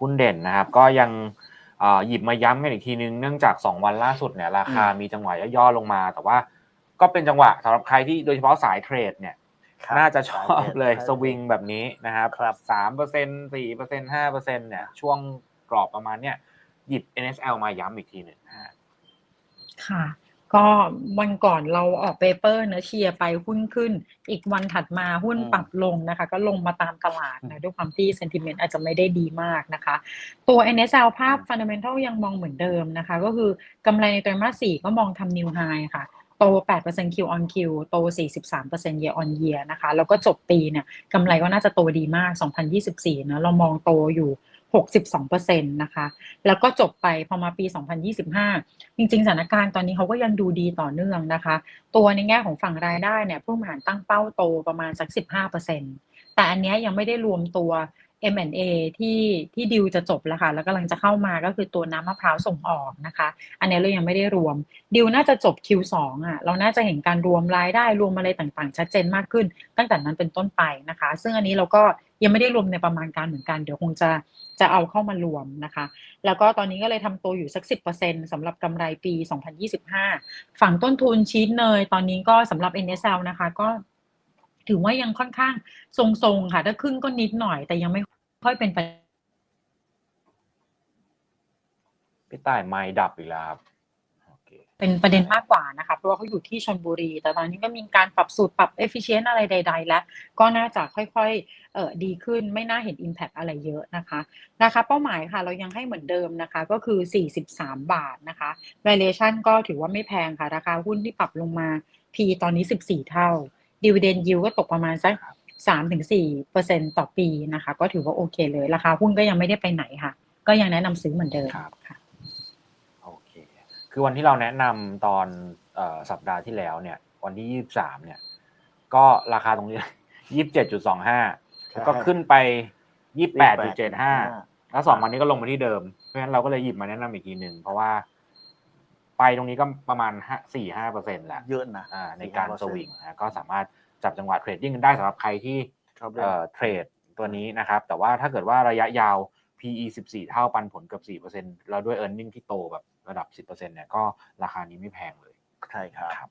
หุ้นเด่นนะครับ ก็ยังเอ่อหยิบมาย้ำกันอีกทีนึงเนื่องจาก 2 วันล่าสุดเนี่ยราคามีจังหวะย่อๆลงมา แต่ว่าก็เป็นจังหวะสำหรับใครที่โดยเฉพาะสายเทรดเนี่ยครับน่าจะชอบเลยใช่สวิงแบบนี้นะครับครับสามเปอร์เซ็นสี่เปอร์เซ็นห้าเปอร์เซ็นเนี่ยช่วงกรอบประมาณเนี่ยหยิบ NSL มาย้ำอีกทีหนึ่งนะฮะค่ะ ก็วันก่อนเราออกเปเปอร์เนอะเชียร์ไปหุ้นขึ้น อีกวันถัดมาหุ้นอืมปรับลงนะคะ ก็ลงมาตามตลาดนะด้วยความที่ sentiment อาจจะไม่ได้ดีมากนะคะ ตัว NSL ภาพ fundamental ยังมองเหมือนเดิมนะคะ ก็คือกำไรในไตรมาส4ก็มองทำ new high ค่ะโต 8% Q on Q โต 43% year on year นะคะ แล้วก็จบปีเนี่ยกำไรก็น่าจะโตดีมาก 2024นะเรามองโตอยู่ 62%นะคะ แล้วก็จบไปพอมาปี 2025 จริงๆ สถานการณ์ตอนนี้เขาก็ยังดูดีต่อเนื่องนะคะ ตัวในแง่ของฝั่งรายได้เนี่ยผู้บริหารตั้งเป้าโตประมาณสัก 15%แต่อันนี้ยังไม่ได้รวมตัว M&A ที่ที่ดิวจะจบแล้วค่ะ แล้วกำลังจะเข้ามาก็คือตัวน้ำมะพร้าวส่งออกนะคะ อันนี้เรายังไม่ได้รวม ดิวน่าจะจบ Q2 อะ เราน่าจะเห็นการรวมรายได้รวมอะไรต่างๆ ชัดเจนมากขึ้น ตั้งแต่นั้นเป็นต้นไปนะคะ ซึ่งอันนี้เราก็ ยังไม่ได้รวมในประมาณการเหมือนกัน เดี๋ยวคงจะจะเอาเข้ามารวมนะคะ แล้วก็ตอนนี้ก็เลยทำตัวอยู่สัก 10%สำหรับกำไรปี 2025 ฝั่งต้นทุนชีสเนยตอนนี้ก็สำหรับ NSL นะคะ ก็ถือว่ายังค่อนข้างทรงๆ ค่ะ ถ้าขึ้นก็นิดหน่อย แต่ยังไม่ค่อยเป็นไปพี่ต่ายไม้ดับอีกแล้วครับ เป็นประเด็นมากกว่านะคะเพราะว่าเขาอยู่ที่ชนบุรี แต่ตอนนี้ก็มีการปรับสูตรปรับ efficient อะไรใด ๆ แล้วก็น่าจะค่อยๆเอ่อดีขึ้นไม่น่าเห็น impact อะไรเยอะนะคะนะคะเป้าหมายค่ะเรายังให้เหมือนเดิมนะคะก็คือ 43 บาทนะคะ valuation ก็ถือว่าไม่แพงค่ะ ราคาหุ้นที่ปรับลงมา P ตอนนี้ 14 เท่า dividend yield ก็ตกประมาณสัก3-4เปอร์เซ็นต่อปีนะคะ ก็ถือว่าโอเคเลย ราคาหุ้นก็ยังไม่ได้ไปไหนค่ะ ก็ยังแนะนำซื้อเหมือนเดิมครับ คือวันที่เราแนะนำตอนเอ่อสัปดาห์ที่แล้วเนี่ย วันที่ยี่สามเนี่ย ก็ราคาตรงนี้ยี่สิบเจ็ดจุดสองห้าแล้วก็ขึ้นไปยี่แปดจุดเจ็ดห้าแล้วสองวันนี้ก็ลงมาที่เดิม เพราะฉะนั้นเราก็เลยหยิบมาแนะนำอีกทีหนึ่งเพราะว่า ไปตรงนี้ก็ประมาณห้าสี่ห้าเปอร์เซ็นต์แหละเยอะนะอ่าในการส4-5%วิงนะก็สามารถจับจังหวะเทรดดิ้งกันได้สำหรับใครที่ชอบเล่นเอ่อเทรดตัวนี้นะครับ แต่ว่าถ้าเกิดว่าระยะยาว PE 14 เท่าปันผลเกือบ4%แล้วด้วย e a r n i n g ที่โตแบบระดับ 10%เนี่ยก็ราคานี้ไม่แพงเลย ใช่ครับครับ